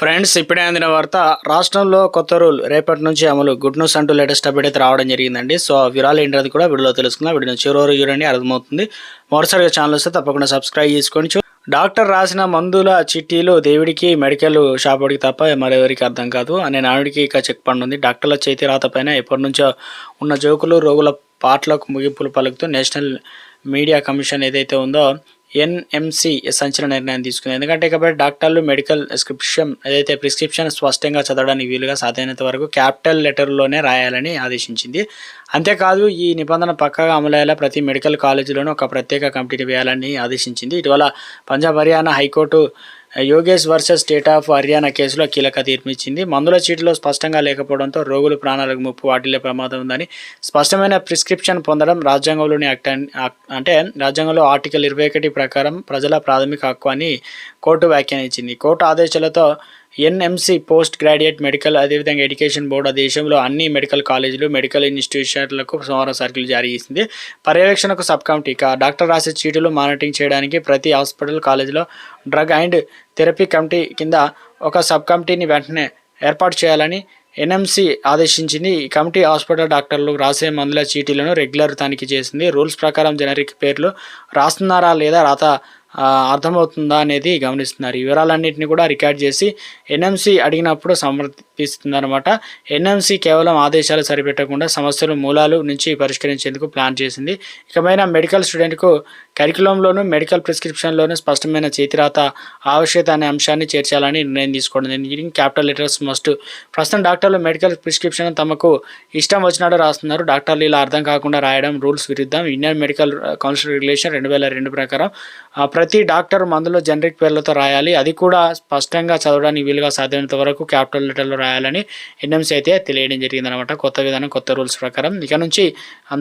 Friends ఇప్పుడే అందిన వార్త రాష్ట్రంలో కొత్త రూల్ రేపటి నుంచి అమలు. గుడ్ న్యూస్ అంటూ లేటెస్ట్ అప్డేట్ అయితే రావడం జరిగిందండి. సో ఆ వివరాలు ఏంటది కూడా వీడియోలో తెలుసుకుందాం. వీడియో చివరి వరకు చూడండి అర్థమవుతుంది. మరోసారిగా ఛానల్ వస్తే తప్పకుండా సబ్స్క్రైబ్ చేసుకొని డాక్టర్ రాసిన మందుల చిట్టీలు దేవుడికి మెడికల్ షాపుడికి తప్ప మరెవరికి అర్థం కాదు. అనే నానుడికి ఇక చెక్ పండు ఉంది. డాక్టర్ల చేతి రాత పైన ఎప్పటి నుంచో ఉన్న జోకులు రోగుల పాటలకు ముగింపులు పలుకుతూ నేషనల్ మీడియా కమిషన్ ఏదైతే ఉందో ఎన్ఎంసి సంచలన నిర్ణయం తీసుకుంది. ఎందుకంటే ఇకపై డాక్టర్లు మెడికల్ ప్రిస్క్రిప్షన్ ఏదైతే ప్రిస్క్రిప్షన్ స్పష్టంగా చదవడానికి వీలుగా సాధ్యమైనంత వరకు క్యాపిటల్ లెటర్లోనే రాయాలని ఆదేశించింది. అంతేకాదు ఈ నిబంధన పక్కగా అమలయ్యేలా ప్రతి మెడికల్ కాలేజీలోనూ ఒక ప్రత్యేక కమిటీని వేయాలని ఆదేశించింది. ఇటీవల Punjab Haryana high court Yogesh versus state of Haryana కేసులో కీలక తీర్పు ఇచ్చింది. మందుల చీటిలో స్పష్టంగా లేకపోవడంతో రోగులు ప్రాణాలకు ముప్పు వాటిల్లే ప్రమాదం ఉందని స్పష్టమైన ప్రిస్క్రిప్షన్ పొందడం రాజ్యాంగంలోని యాక్ట్ అంటే రాజ్యాంగంలో ఆర్టికల్ ఇరవై ఒకటి ప్రకారం ప్రజల ప్రాథమిక హక్కు అని కోర్టు వ్యాఖ్యానించింది. కోర్టు ఆదేశాలతో ఎన్ఎంసి పోస్ట్ గ్రాడ్యుయేట్ మెడికల్ అదేవిధంగా ఎడ్యుకేషన్ బోర్డు దేశంలో అన్ని మెడికల్ కాలేజీలు మెడికల్ ఇన్స్టిట్యూషన్లకు సోమవారం సర్కిల్ జారీ చేసింది. పర్యవేక్షణకు సబ్ కమిటీ డాక్టర్ రాసే చీటులు మానిటరింగ్ చేయడానికి ప్రతి హాస్పిటల్ కాలేజీలో డ్రగ్ అండ్ థెరపీ కమిటీ కింద ఒక సబ్ కమిటీని వెంటనే ఏర్పాటు చేయాలని ఎన్ఎంసి ఆదేశించింది. ఈ కమిటీ హాస్పిటల్ డాక్టర్లు రాసే మందుల చీటీలను రెగ్యులర్ తనిఖీ చేసింది. రూల్స్ ప్రకారం జనరిక్ పేర్లు రాస్తున్నారా లేదా రాత అర్థమవుతుందా అనేది గమనిస్తున్నారు. ఈ వివరాలన్నింటినీ కూడా రికార్డ్ చేసి ఎన్ఎంసి అడిగినప్పుడు ఇస్తుందన్నమాట. ఎన్ఎంసి కేవలం ఆదేశాలు సరిపెట్టకుండా సమస్యలు మూలాలు నుంచి పరిష్కరించేందుకు ప్లాన్ చేసింది. ఇకమైన మెడికల్ స్టూడెంట్కు కరికులంలోనూ మెడికల్ ప్రిస్క్రిప్షన్లోనూ స్పష్టమైన చేతిరాత ఆవశ్యకత అనే అంశాన్ని చేర్చాలని నిర్ణయం తీసుకోవడం జరిగింది క్యాపిటల్ లెటర్స్ మస్ట్. ప్రస్తుతం డాక్టర్లు మెడికల్ ప్రిస్క్రిప్షన్ తమకు ఇష్టం వచ్చినట్టు రాస్తున్నారు. డాక్టర్లు ఇలా అర్థం కాకుండా రాయడం రూల్స్ విరుద్ధం. ఇండియన్ మెడికల్ కౌన్సిల్ రెగ్యులేషన్ రెండు వేల రెండు ప్రకారం ప్రతి డాక్టర్ మందులో జనరిక్ పేర్లతో రాయాలి. అది కూడా స్పష్టంగా చదవడానికి వీలుగా సాధ్యమైనంత వరకు క్యాపిటల్ లెటర్లో రాయాలని ఎన్ఎంసీ అయితే తెలియడం జరిగిందనమాట కొత్త విధానం కొత్త రూల్స్ ప్రకారం. ఇక నుంచి